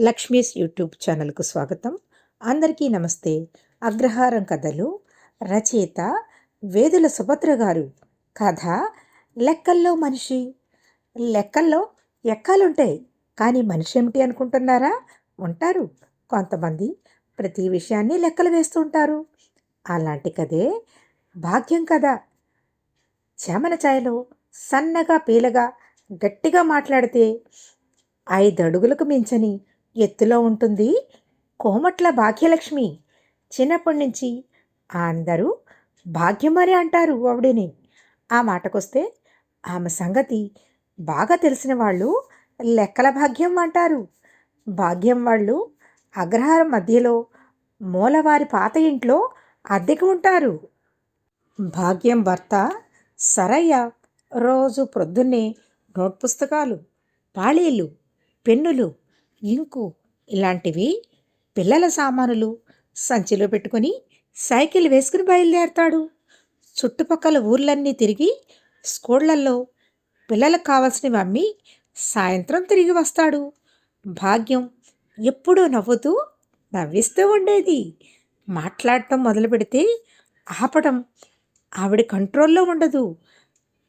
Lakshmi's YouTube ఛానల్కు స్వాగతం. అందరికీ నమస్తే. అగ్రహారం కథలు రచయిత వేదుల సుభద్ర గారు. కథ లెక్కల్లో మనిషి. లెక్కల్లో ఎక్కాలుంటాయి కానీ మనిషి ఏమిటి అనుకుంటున్నారా? ఉంటారు. కొంతమంది ప్రతి విషయాన్ని లెక్కలు వేస్తూ ఉంటారు. అలాంటి కథే భాగ్యం కథ చేమన ఛాయలో సన్నగా పీలగా గట్టిగా మాట్లాడితే ఐదు అడుగులకు మించని ఎత్తులో ఉంటుంది. కోమట్ల భాగ్యలక్ష్మి. చిన్నప్పటి నుంచి అందరూ భాగ్యమని అంటారు ఆవిడని. ఆ మాటకొస్తే ఆమె సంగతి బాగా తెలిసిన వాళ్ళు లెక్కల భాగ్యం అంటారు. భాగ్యం వాళ్ళు అగ్రహారం మధ్యలో మూలవారి పాత ఇంట్లో అద్దెకు ఉంటారు. భాగ్యం భర్త సరయ్య రోజు ప్రొద్దున్నే నోట్ పుస్తకాలు పాళీలు పెన్నులు ఇంకు ఇలాంటివి పిల్లల సామానులు సంచిలో పెట్టుకొని సైకిల్ వేసుకుని బయలుదేరతాడు. చుట్టుపక్కల ఊర్లన్నీ తిరిగి స్కూళ్ళల్లో పిల్లలకు కావాల్సినవి అమ్మి సాయంత్రం తిరిగి వస్తాడు. భాగ్యం ఎప్పుడూ నవ్వుతూ నవ్విస్తూ ఉండేది. మాట్లాడటం మొదలు పెడితే ఆపటం ఆవిడ కంట్రోల్లో ఉండదు.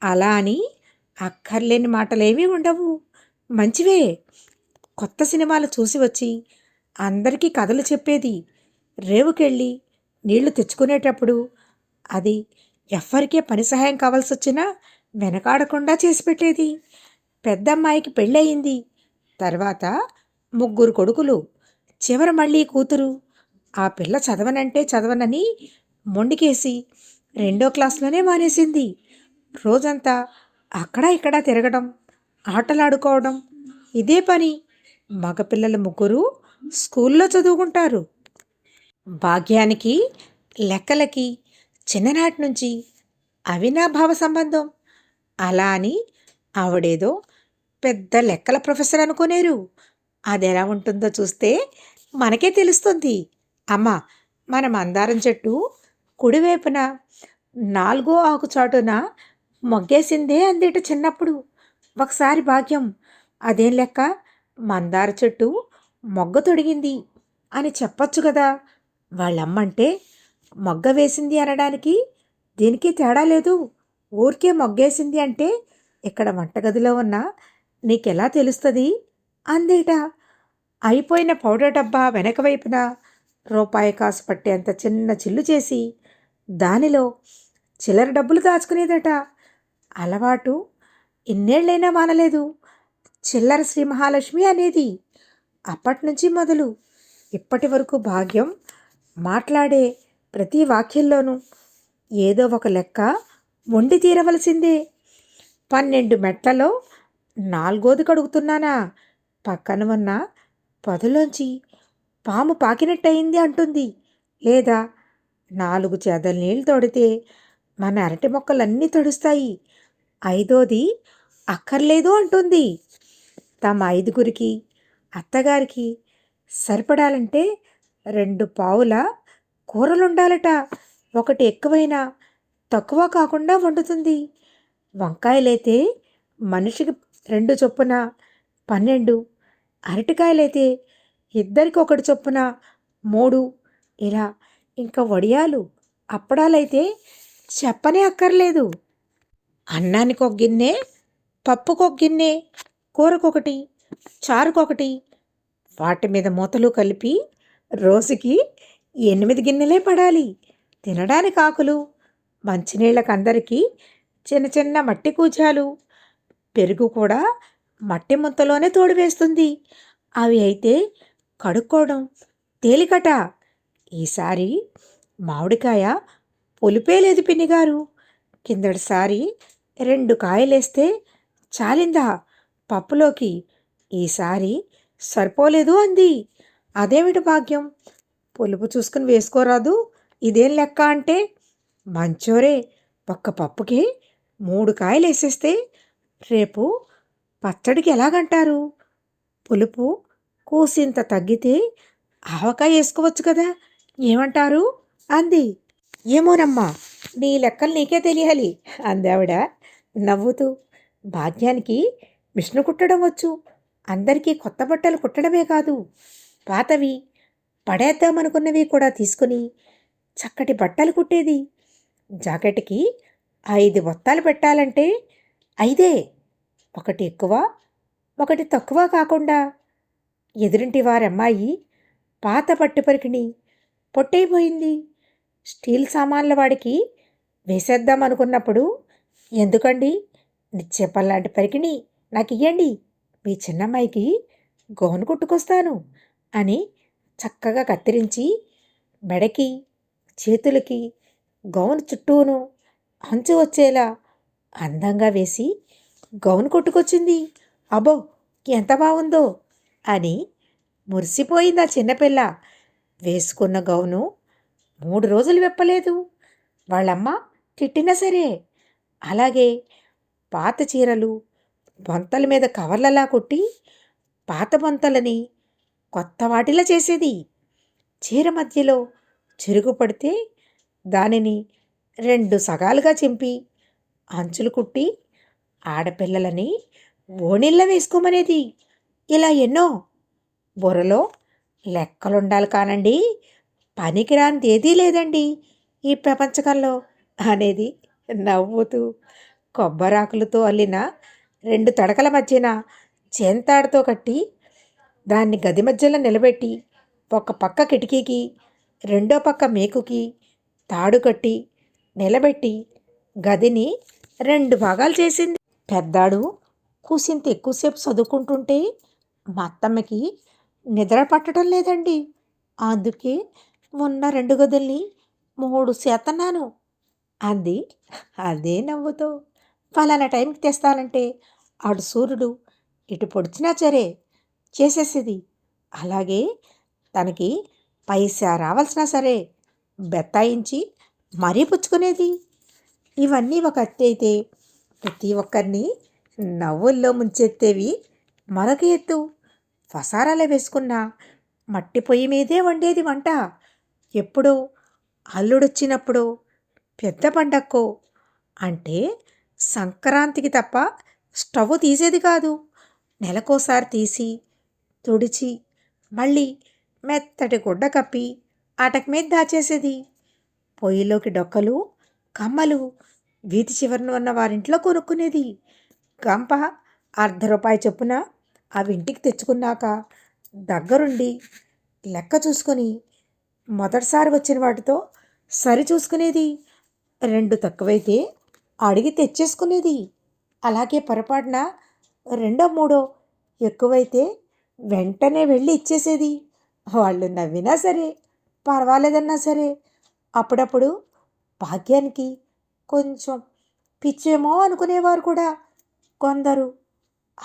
అలా అని అక్కర్లేని మాటలేమీ ఉండవు. మంచివే. కొత్త సినిమాలు చూసి వచ్చి అందరికీ కథలు చెప్పేది. రేవుకెళ్ళి నీళ్ళు తెచ్చుకునేటప్పుడు అది ఎవ్వరికే పని సహాయం కావాల్సి వచ్చినా వెనకాడకుండా చేసి పెట్టేది. పెద్దమ్మాయికి పెళ్ళయింది. తర్వాత ముగ్గురు కొడుకులు చివర మళ్ళీ కూతురు. ఆ పిల్ల చదవనంటే చదవనని మొండికేసి రెండో క్లాస్లోనే మానేసింది. రోజంతా అక్కడ ఇక్కడ తిరగడం ఆటలాడుకోవడం ఇదే పని మగపిల్లల ముగ్గురు స్కూల్లో చదువుకుంటారు. భాగ్యానికి లెక్కలకి చిన్ననాటి నుంచి అవినాభావ సంబంధం. అలా అని ఆవిడేదో పెద్ద లెక్కల ప్రొఫెసర్ అనుకునేరు. అది ఎలా ఉంటుందో చూస్తే మనకే తెలుస్తుంది. అమ్మ మన మందారం చెట్టు కుడివైపున నాలుగో ఆకు చాటున మొగ్గేసిందే అందేట చిన్నప్పుడు. ఒకసారి భాగ్యం అదేం లెక్క? మందార చెట్టు మొగ్గ తొడిగింది అని చెప్పొచ్చు కదా. వాళ్ళమ్మంటే మొగ్గ వేసింది అనడానికి దీనికి తేడా లేదు. ఊరికే మొగ్గేసింది అంటే ఇక్కడ వంటగదిలో ఉన్న నీకెలా తెలుస్తుంది? అందేట. అయిపోయిన పౌడర్ డబ్బా వెనక వైపున రూపాయి కాసు పట్టేంత చిన్న చిల్లు చేసి దానిలో చిల్లర డబ్బులు దాచుకునేదట. అలవాటు ఇన్నేళ్ళైనా మానలేదు. చిల్లర శ్రీ మహాలక్ష్మి అనేది అప్పటి నుంచి మొదలు. ఇప్పటి వరకు భాగ్యం మాట్లాడే ప్రతి వాక్యంలోనూ ఏదో ఒక లెక్క వండి తీరవలసిందే. పన్నెండు మెట్లలో నాలుగోది కడుగుతున్నానా? పక్కన ఉన్న పదులోంచి పాము పాకినట్టయింది అంటుంది. లేదా నాలుగు చేదల నీళ్ళు తొడితే మన అరటి మొక్కలన్నీ తడుస్తాయి. ఐదోది అక్కర్లేదు అంటుంది. తమ ఐదుగురికి అత్తగారికి సరిపడాలంటే రెండు పావుల కూరలుండాలట. ఒకటి ఎక్కువైనా తక్కువ కాకుండా వండుతుంది. వంకాయలైతే మనిషికి రెండు చొప్పున పన్నెండు అరటికాయలైతే ఇద్దరికి ఒకటి చొప్పున మూడు. ఇలా ఇంకా వడియాలు అప్పడాలైతే చెప్పనే అక్కర్లేదు. అన్నానికి ఒక గిన్నె పప్పుకు ఒక గిన్నె కూరకొకటి చారుకొకటి వాటి మీద మూతలు కలిపి రోజుకి ఎనిమిది గిన్నెలే పడాలి. తినడానికి ఆకులు మంచినీళ్ళకి అందరికీ చిన్న చిన్న మట్టి కూజాలు. పెరుగు కూడా మట్టి ముంతలోనే తోడు వేస్తుంది. అవి అయితే కడుక్కోవడం తేలికట. ఈసారి మామిడికాయ పులిపే లేదు పిన్నిగారు కిందటిసారి రెండు కాయలేస్తే చాలిందా? పప్పులోకి ఈసారి సరిపోలేదు అంది. అదేమిటి భాగ్యం? పులుపు చూసుకుని వేసుకోరాదు. ఇదేం లెక్క అంటే మంచోరే ఒక్క పప్పుకి మూడు కాయలు వేసేస్తే రేపు పచ్చడికి ఎలాగంటారు? పులుపు కూసింత తగ్గితే ఆవకాయ వేసుకోవచ్చు కదా ఏమంటారు? అంది. ఏమోనమ్మా నీ లెక్కలు నీకే తెలియాలి అందావిడ నవ్వుతూ. భాగ్యానికి మిషన్ కుట్టడం వచ్చు. అందరికీ కొత్త బట్టలు కుట్టడమే కాదు. పాతవి పడేద్దామనుకున్నవి కూడా తీసుకుని చక్కటి బట్టలు కుట్టేది. జాకెట్కి ఐదు బొత్తాలు పెట్టాలంటే ఐదే. ఒకటి ఎక్కువ ఒకటి తక్కువ కాకుండా ఎదురింటి వారి అమ్మాయి పాత పట్టు పరికిణి పొట్టైపోయింది స్టీల్ సామాన్ల వాడికి వేసేద్దాం అనుకున్నప్పుడు ఎందుకండి? నిచ్చేపల్లాంటి పరికిణి నాకు ఇయ్యండి మీ చిన్నమ్మాయికి గౌను కుట్టుకొస్తాను అని చక్కగా కత్తిరించి మెడకి చేతులకి గౌను చుట్టూను అంచు వచ్చేలా అందంగా వేసి గౌను కొట్టుకొచ్చింది. అబ్బో ఎంత బాగుందో అని మురిసిపోయింది ఆ చిన్నపిల్ల. వేసుకున్న గౌను మూడు రోజులు విప్పలేదు. వాళ్ళమ్మ తిట్టినా సరే అలాగే పాత చీరలు బొంతల మీద కవర్లలా కొట్టి పాత బొంతలని కొత్త వాటిలా చేసేది. చీర మధ్యలో చెరుగు పడితే దానిని రెండు సగాలుగా చింపి అంచులు కుట్టి ఆడపిల్లలని ఓణిళ్ళ వేసుకోమనేది. ఇలా ఎన్నో బుర్రలో లెక్కలుండాలి కానండి. పనికిరానిది ఏదీ లేదండి ఈ ప్రపంచకంలో అనేది నవ్వుతూ కొబ్బరాకులతో అల్లిన రెండు తడకల మధ్యన చేంతాడుతో కట్టి దాన్ని గది మధ్యలో నిలబెట్టి ఒక పక్క కిటికీకి రెండో పక్క మేకుకి తాడు కట్టి నిలబెట్టి గదిని రెండు భాగాలు చేసింది. పెద్దాడు కూసింత ఎక్కువసేపు చదువుకుంటుంటే మా అత్తమ్మకి నిద్ర పట్టడం లేదండి. అందుకే మొన్న రెండు గదుల్ని మూడు చేతన్నాను అంది. అదే నవ్వుతో. ఫలానా టైంకి తెస్తానంటే ఆడు సూర్యుడు ఇటు పొడిచినా సరే చేసేసేది. అలాగే తనకి పైసా రావాల్సినా సరే బెత్తాయించి మరీ పుచ్చుకునేది. ఇవన్నీ ఒక ఎత్తు అయితే ప్రతి ఒక్కరిని నవ్వుల్లో ముంచెత్తేవి మరొక ఎత్తు. ఫసారాలే వేసుకున్న మట్టి పొయ్యి మీదే వండేది వంట. ఎప్పుడో అల్లుడొచ్చినప్పుడు పెద్ద పండక్కో అంటే సంక్రాంతికి తప్ప స్టవ్ తీసేది కాదు. నెలకోసారి తీసి తుడిచి మళ్ళీ మెత్తటి గుడ్డ కప్పి ఆటకి మీద దాచేసేది. పొయ్యిలోకి డొక్కలు కమ్మలు వీధి చివరన ఉన్న వారింట్లో కొనుక్కునేది. గంప అర్ధ రూపాయి చొప్పున అవి ఇంటికి తెచ్చుకున్నాక దగ్గరుండి లెక్క చూసుకొని మొదటిసారి వచ్చిన వాటితో సరి చూసుకునేది. రెండు తక్కువైతే అడిగి తెచ్చేసుకునేది. అలాగే పొరపాటున రెండో మూడో ఎక్కువైతే వెంటనే వెళ్ళి ఇచ్చేసేది. వాళ్ళు నవ్వినా సరే పర్వాలేదన్నా సరే అప్పుడప్పుడు భాగ్యానికి కొంచెం పిచ్చేమో అనుకునేవారు కూడా కొందరు.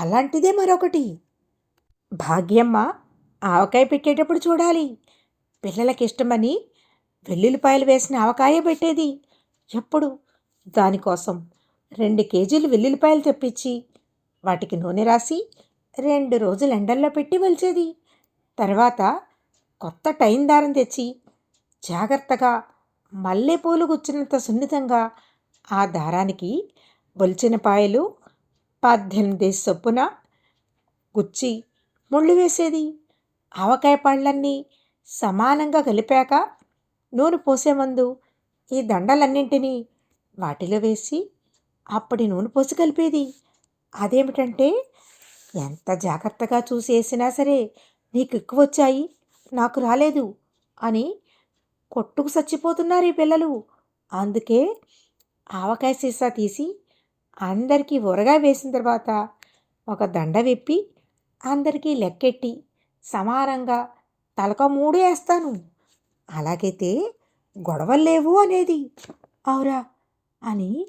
అలాంటిదే మరొకటి. భాగ్యమ్మ ఆవకాయ పెట్టేటప్పుడు చూడాలి. పిల్లలకి ఇష్టమని వెల్లుల్లిపాయలు వేసిన ఆవకాయ పెట్టేది. ఎప్పుడు? దానికోసం రెండు కేజీలు వెల్లుల్లిపాయలు తెప్పించి వాటికి నూనె రాసి రెండు రోజులు ఎండల్లో పెట్టి వలిచేది తర్వాత కొత్త టైం దారం తెచ్చి జాగ్రత్తగా మల్లెపూలు గుచ్చినంత సున్నితంగా ఆ దారానికి వలిచిన పాయలు పద్దెనిమిది చొప్పున గుచ్చి ముళ్ళు వేసేది. ఆవకాయ పళ్ళన్నీ సమానంగా కలిపాక నూనె పోసే ముందు ఈ దండలన్నింటినీ వాటిలో వేసి అప్పటి నూనె పోసి కలిపేది. అదేమిటంటే ఎంత జాగ్రత్తగా చూసి వేసినా సరే నీకు ఎక్కువ వచ్చాయి నాకు రాలేదు అని కొట్టుకు చచ్చిపోతున్నారు ఈ పిల్లలు. అందుకే ఆవకాయ సీసా తీసి అందరికీ ఊరగా వేసిన తర్వాత ఒక దండ విప్పి అందరికీ లెక్కెట్టి సమానంగా తలక మూడు వేస్తాను. అలాగైతే గొడవలు లేవు అనేది. అవురా అని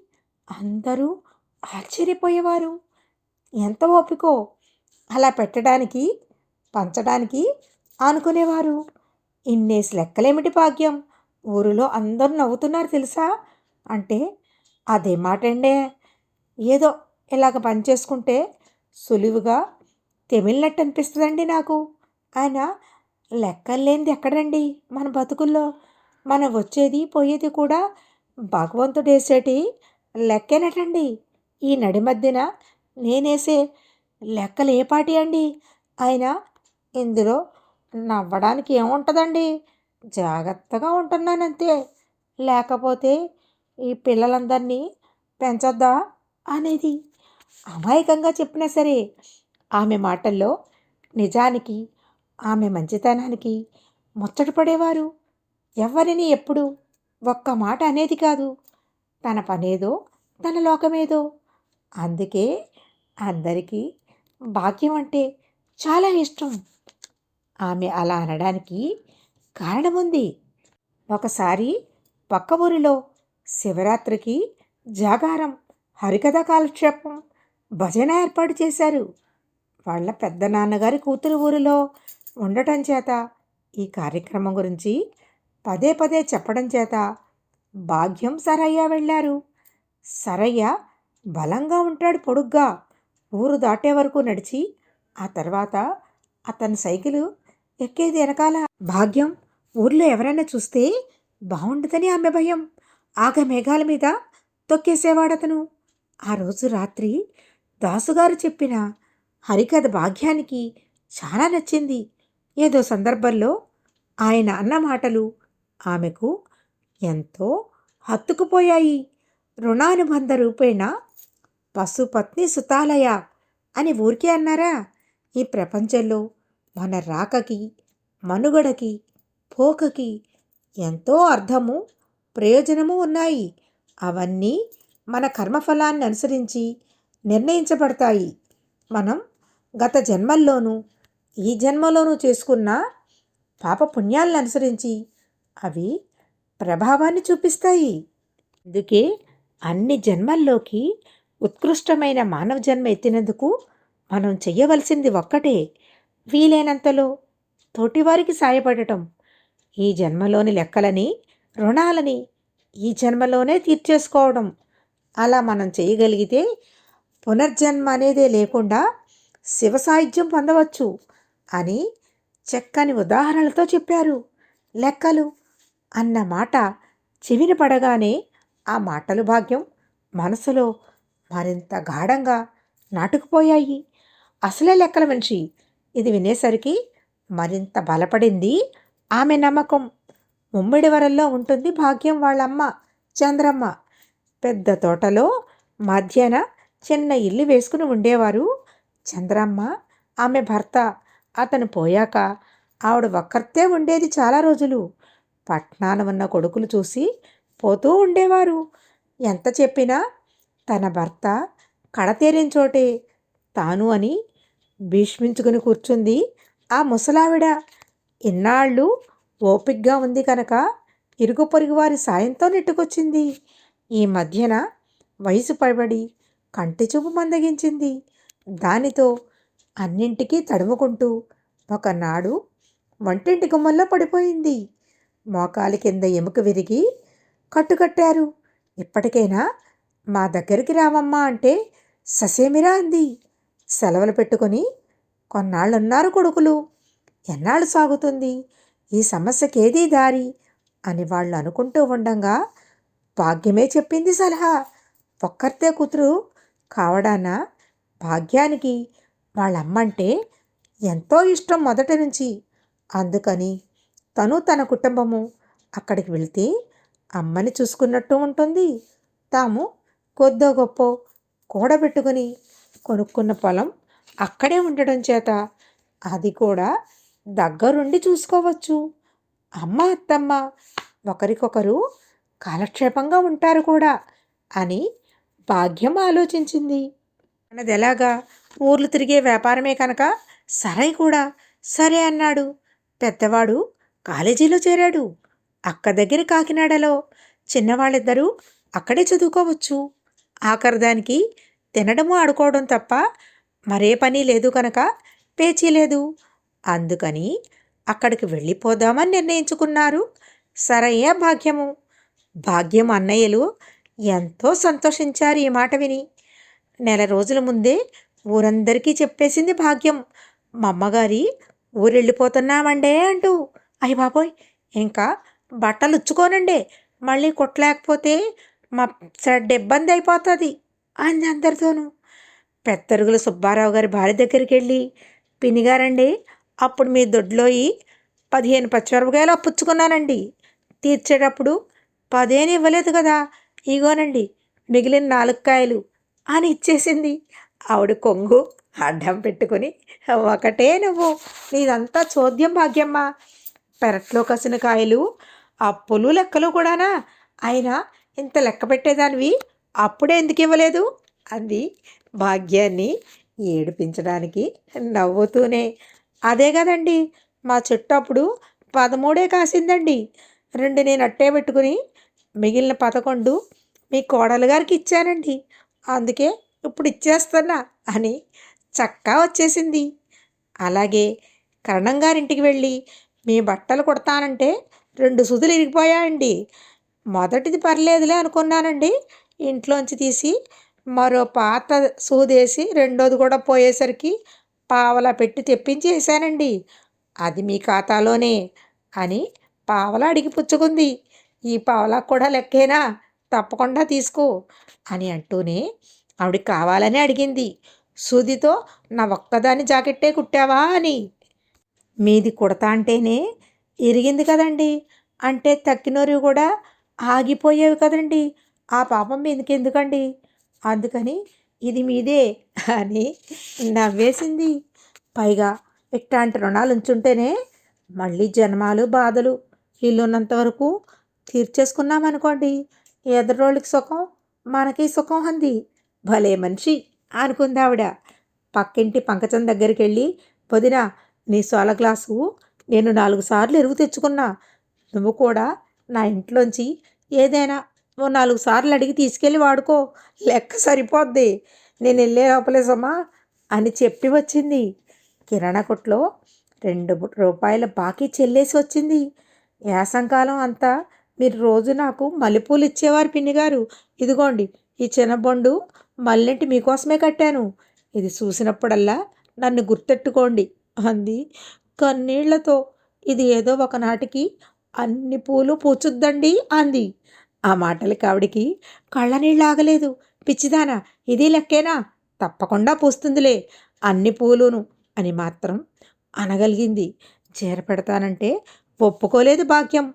అందరూ ఆశ్చర్యపోయేవారు. ఎంత ఓపికో! అలా పెట్టడానికి పంచడానికి అనుకునేవారు ఇన్నేసి లెక్కలేమిటి భాగ్యం? ఊరిలో అందరూ నవ్వుతున్నారు తెలుసా? అంటే అదే మాటండే. ఏదో ఇలాగ పని చేసుకుంటే సులువుగా తెమిలినట్టు అనిపిస్తుందండి నాకు. ఆయన లెక్కలేనిది ఎక్కడండి మన బతుకుల్లో? మనం వచ్చేది పోయేది కూడా భగవంతుడు వేసేటి లెక్కేనటండి. ఈ నడి మధ్యన నేనేసే లెక్కలు ఏపాటి అండి. అయినా ఇందులో నవ్వడానికి ఏముంటుందండి? జాగ్రత్తగా ఉంటున్నానంతే. లేకపోతే ఈ పిల్లలందరినీ పెంచొద్దా అనేది అమాయకంగా చెప్పినా సరే ఆమె మాటల్లో నిజానికి ఆమె మంచితనానికి ముచ్చట పడేవారు. ఎవరిని ఎప్పుడు ఒక్క మాట అనేది కాదు. తన పనేదో తన లోకమేదో. అందుకే అందరికీ భాగ్యం అంటే చాలా ఇష్టం. ఆమె అలా అనడానికి కారణం ఉంది ఒకసారి పక్క ఊరిలో శివరాత్రికి జాగారం హరికథ కాలక్షేపం భజన ఏర్పాటు చేశారు. వాళ్ళ పెద్ద నాన్నగారి కూతురు ఊరిలో ఉండటం చేత ఈ కార్యక్రమం గురించి పదే పదే చెప్పడం చేత భాగ్యం సరయ్య వెళ్ళారు. సరయ్య బలంగా ఉంటాడు పొడుగ్గా. ఊరు దాటే వరకు నడిచి ఆ తర్వాత అతని సైకిలు ఎక్కేది వెనకాల. భాగ్యం ఊర్లో ఎవరైనా చూస్తే బాగుండదని ఆమె భయం. ఆగ మేఘాల మీద తొక్కేసేవాడతను. ఆ రోజు రాత్రి దాసుగారు చెప్పిన హరికథ భాగ్యానికి చాలా నచ్చింది. ఏదో సందర్భంలో ఆయన అన్న మాటలు ఆమెకు ఎంతో హత్తుకుపోయాయి. రుణానుబంధ రూపేణ పశుపత్ని సుతాలయ అని ఊరికే అన్నారా? ఈ ప్రపంచంలో మన రాకకి మనుగడకి పోకకి ఎంతో అర్థము ప్రయోజనము ఉన్నాయి. అవన్నీ మన కర్మఫలాన్ని అనుసరించి నిర్ణయించబడతాయి. మనం గత జన్మల్లోనూ ఈ జన్మలోనూ చేసుకున్న పాప పుణ్యాలను అనుసరించి అవి ప్రభావాన్ని చూపిస్తాయి. అందుకే అన్ని జన్మల్లోకి ఉత్కృష్టమైన మానవ జన్మ ఎత్తినందుకు మనం చెయ్యవలసింది ఒక్కటే వీలైనంతలో తోటివారికి సాయపడటం. ఈ జన్మలోని లెక్కలని రుణాలని ఈ జన్మలోనే తీర్చేసుకోవడం. అలా మనం చేయగలిగితే పునర్జన్మ అనేదే లేకుండా శివ సాహిత్యం పొందవచ్చు అని చక్కని ఉదాహరణలతో చెప్పారు. లెక్కలు అన్న మాట చెవిన పడగానే ఆ మాటలు భాగ్యం మనసులో మరింత గాఢంగా నాటుకుపోయాయి. అసలే లెక్కల మనిషి. ఇది వినేసరికి మరింత బలపడింది ఆమె నమ్మకం. ముమ్మిడివరంలో ఉంటుంది భాగ్యం వాళ్ళమ్మ చంద్రమ్మ. పెద్ద తోటలో మధ్యాహ్న చిన్న ఇల్లు వేసుకుని ఉండేవారు చంద్రమ్మ ఆమె భర్త. అతను పోయాక ఆవిడ ఒక్కర్తే ఉండేది చాలా రోజులు. పట్నాన ఉన్న కొడుకులు చూసి పోతూ ఉండేవారు. ఎంత చెప్పినా తన భర్త కడతేరిన చోటే తాను అని భీష్మించుకుని కూర్చుంది ఆ ముసలావిడ. ఇన్నాళ్ళు ఓపిగ్గా ఉంది కనుక ఇరుగు పొరుగు వారి సాయంతో నెట్టుకొచ్చింది. ఈ మధ్యన వయసు పైబడి కంటి చూపు మందగించింది. దానితో అన్నింటికీ తడుముకుంటూ ఒకనాడు వంటింటి గుమ్మల్లో పడిపోయింది. మోకాలి కింద ఎముక విరిగి కట్టుకట్టారు. ఇప్పటికైనా మా దగ్గరికి రావమ్మా అంటే ససేమిరా అంది. సెలవులు పెట్టుకొని కొన్నాళ్ళున్నారు కొడుకులు. ఎన్నాళ్ళు సాగుతుంది? ఈ సమస్యకేదీ దారి? అని వాళ్ళు అనుకుంటూ ఉండంగా భాగ్యమే చెప్పింది సలహా. ఒక్కరితే కూతురు కావడాన? భాగ్యానికి వాళ్ళమ్మంటే ఎంతో ఇష్టం మొదటి నుంచి. అందుకని తను తన కుటుంబము అక్కడికి వెళితే అమ్మని చూసుకున్నట్టు ఉంటుంది. తాము కొద్దో గొప్ప కూడబెట్టుకుని కొనుక్కున్న పొలం అక్కడే ఉండడం చేత అది కూడా దగ్గరుండి చూసుకోవచ్చు. అమ్మ అత్తమ్మ ఒకరికొకరు కాలక్షేపంగా ఉంటారు కూడా అని భాగ్యం ఆలోచించింది. మనది ఎలాగా? ఊర్లు తిరిగే వ్యాపారమే కనుక సరే కూడా సరే అన్నాడు. పెద్దవాడు కాలేజీలో చేరాడు. అక్క దగ్గర కాకినాడలో. చిన్నవాళ్ళిద్దరూ అక్కడే చదువుకోవచ్చు. ఆఖరిదానికి తినడము ఆడుకోవడం తప్ప మరే పని లేదు కనుక పేచీ లేదు. అందుకని అక్కడికి వెళ్ళిపోదామని నిర్ణయించుకున్నారు. సరయ్య భాగ్యము. భాగ్యం అన్నయ్యలు ఎంతో సంతోషించారు ఈ మాట విని. నెల రోజుల ముందే ఊరందరికీ చెప్పేసింది భాగ్యం. మా అమ్మగారి ఊరెళ్ళిపోతున్నామండే అంటూ అయ్య బాబోయ్ ఇంకా బట్టలు ఉచ్చుకోనండి. మళ్ళీ కుట్టలేకపోతే మా చెడ్డ ఇబ్బంది అయిపోతుంది అంది అందరితోనూ. పెద్దరుగుల సుబ్బారావు గారి భార్య దగ్గరికి వెళ్ళి పినిగారండి అప్పుడు మీ దొడ్లోయి పదిహేను పచ్చిమిరపకాయలు అప్పుచ్చుకున్నానండి. తీర్చేటప్పుడు పదేని ఇవ్వలేదు కదా ఇగోనండి మిగిలిన నాలుగు కాయలు అని ఇచ్చేసింది. ఆవిడ కొంగు అడ్డం పెట్టుకొని ఒకటే నువ్వు నీదంతా చోద్యం భాగ్యమ్మ పెరట్లో కసిన కాయలు అప్పులు లెక్కలు కూడానా? అయినా ఇంత లెక్క పెట్టేదానివి అప్పుడే ఎందుకు ఇవ్వలేదు? అంది భాగ్యాన్ని ఏడిపించడానికి నవ్వుతూనే. అదే కదండి మా చెట్టు అప్పుడు పదమూడే కాసిందండి. రెండు నేను అట్టే పెట్టుకుని మిగిలిన పదకొండు మీ కోడలు గారికి ఇచ్చానండి. అందుకే ఇప్పుడు ఇచ్చేస్తున్నా అని చక్కా వచ్చేసింది. అలాగే కరణం గారింటికి వెళ్ళి మీ బట్టలు కుడతానంటే రెండు సుదులు ఇరిగిపోయాయండి. మొదటిది పర్లేదులే అనుకున్నానండి. ఇంట్లోంచి తీసి మరో పాత సూదేసి రెండోది కూడా పోయేసరికి పావలా పెట్టి తెప్పించేసానండి అది మీ ఖాతాలోనే అని పావలా అడిగి పుచ్చుకుంది. ఈ పావలా కూడా లెక్కేనా? తప్పకుండా తీసుకో అని అంటూనే ఆవిడ కావాలని అడిగింది. సూదితో నా ఒక్కదాని జాకెట్టే కుట్టావా అని. మీది కుడతా అంటేనే ఇరిగింది కదండి. అంటే తక్కినోరు కూడా ఆగిపోయేవి కదండి. ఆ పాపం మీదకి ఎందుకండి అందుకని ఇది మీదే అని నవ్వేసింది. పైగా ఇట్లాంటి రుణాలు ఉంచుంటేనే మళ్ళీ జన్మాలు బాధలు ఇల్లున్నంత వరకు తీర్చేసుకున్నామనుకోండి. ఎదరోళ్ళకి సుఖం మనకి సుఖం అంది. భలే మనిషి అనుకుంది ఆవిడ పక్కింటి పంకజం దగ్గరికి వెళ్ళి పొదిన నీ సోల గ్లాసు నేను నాలుగు సార్లు ఎరువు తెచ్చుకున్నా. నువ్వు కూడా నా ఇంట్లోంచి ఏదైనా ఓ నాలుగు సార్లు అడిగి తీసుకెళ్ళి వాడుకో. లెక్క సరిపోద్ది. నేను వెళ్ళే లోపలేసమ్మా అని చెప్పి వచ్చింది. కిరాణా కొట్లో రెండు రూపాయల బాకీ చెల్లేసి వచ్చింది. యాసంకాలం అంతా మీరు రోజు నాకు మల్లెపూలు ఇచ్చేవారు పిన్నిగారు. ఇదిగోండి ఈ చిన్నబొండు మల్లెంటి మీకోసమే కట్టాను. ఇది చూసినప్పుడల్లా నన్ను గుర్తెట్టుకోండి. అంది. కన్నీళ్ళతో ఇది ఏదో ఒకనాటికి అన్ని పూలు పూచుద్దండి అంది. ఆ మాటలకి ఆవిడికి కళ్ళ నీళ్ళు ఆగలేదు. పిచ్చిదానా ఇది లెక్కేనా? తప్పకుండా పూస్తుందిలే. అన్ని పూలును అని మాత్రం అనగలిగింది. చీర పెడతానంటే ఒప్పుకోలేదు భాగ్యం.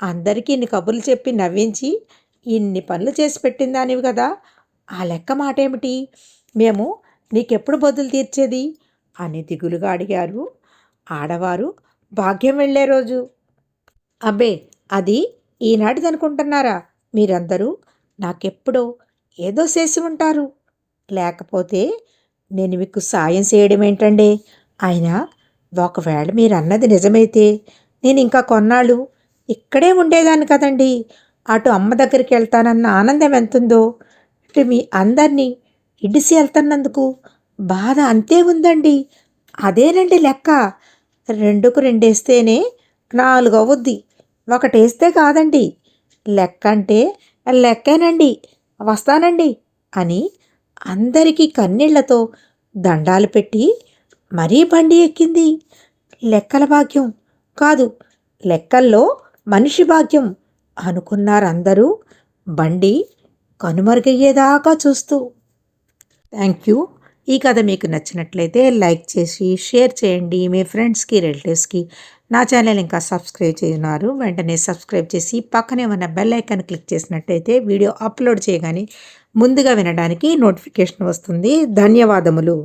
అందరికీ ఇన్ని కబుర్లు చెప్పి నవ్వించి ఇన్ని పనులు చేసి పెట్టిందానివి కదా ఆ లెక్క మాట ఏమిటి మేము నీకెప్పుడు బదులు తీర్చేది? అని దిగులుగా అడిగారు. ఆడవారు భాగ్యం వెళ్ళే రోజు. అబ్బే అది ఈనాటిది అనుకుంటున్నారా మీరందరూ నాకెప్పుడో ఏదో చేసి ఉంటారు. లేకపోతే నేను మీకు సాయం చేయడం ఏంటండి అయినా ఒకవేళ మీరు అన్నది నిజమైతే నేను ఇంకా కొన్నాళ్ళు ఇక్కడే ఉండేదాన్ని కదండి. అటు అమ్మ దగ్గరికి వెళ్తానన్న ఆనందం ఎంతుందో ఇటు మీ అందరినీ ఇడిసి వెళ్తున్నందుకు బాధ అంతే ఉందండి. అదేనండి లెక్క. రెండుకు రెండేస్తేనే నాలుగు అవుద్ది ఒకటేస్తే కాదండి. లెక్క అంటే లెక్కేనండి. వస్తానండి అని అందరికీ కన్నీళ్ళతో దండాలు పెట్టి మరీ బండి ఎక్కింది. లెక్కల భాగ్యం కాదు లెక్కల్లో మనిషి భాగ్యం అనుకున్నారందరూ బండి కనుమరుగయ్యేదాకా చూస్తూ. Thank you. ఈ కథ మీకు నచ్చినట్లయితే లైక్ చేసి షేర్ చేయండి. మీ ఫ్రెండ్స్కి రిలేటివ్స్కి నా ఛానల్ ఇంకా సబ్స్క్రైబ్ చేయన్నారు వెంటనే సబ్స్క్రైబ్ చేసి పక్కనే ఉన్న బెల్ ఐకాన్ క్లిక్ చేసినట్టయితే వీడియో అప్లోడ్ చేయగానే ముందుగా వినడానికి నోటిఫికేషన్ వస్తుంది. ధన్యవాదములు.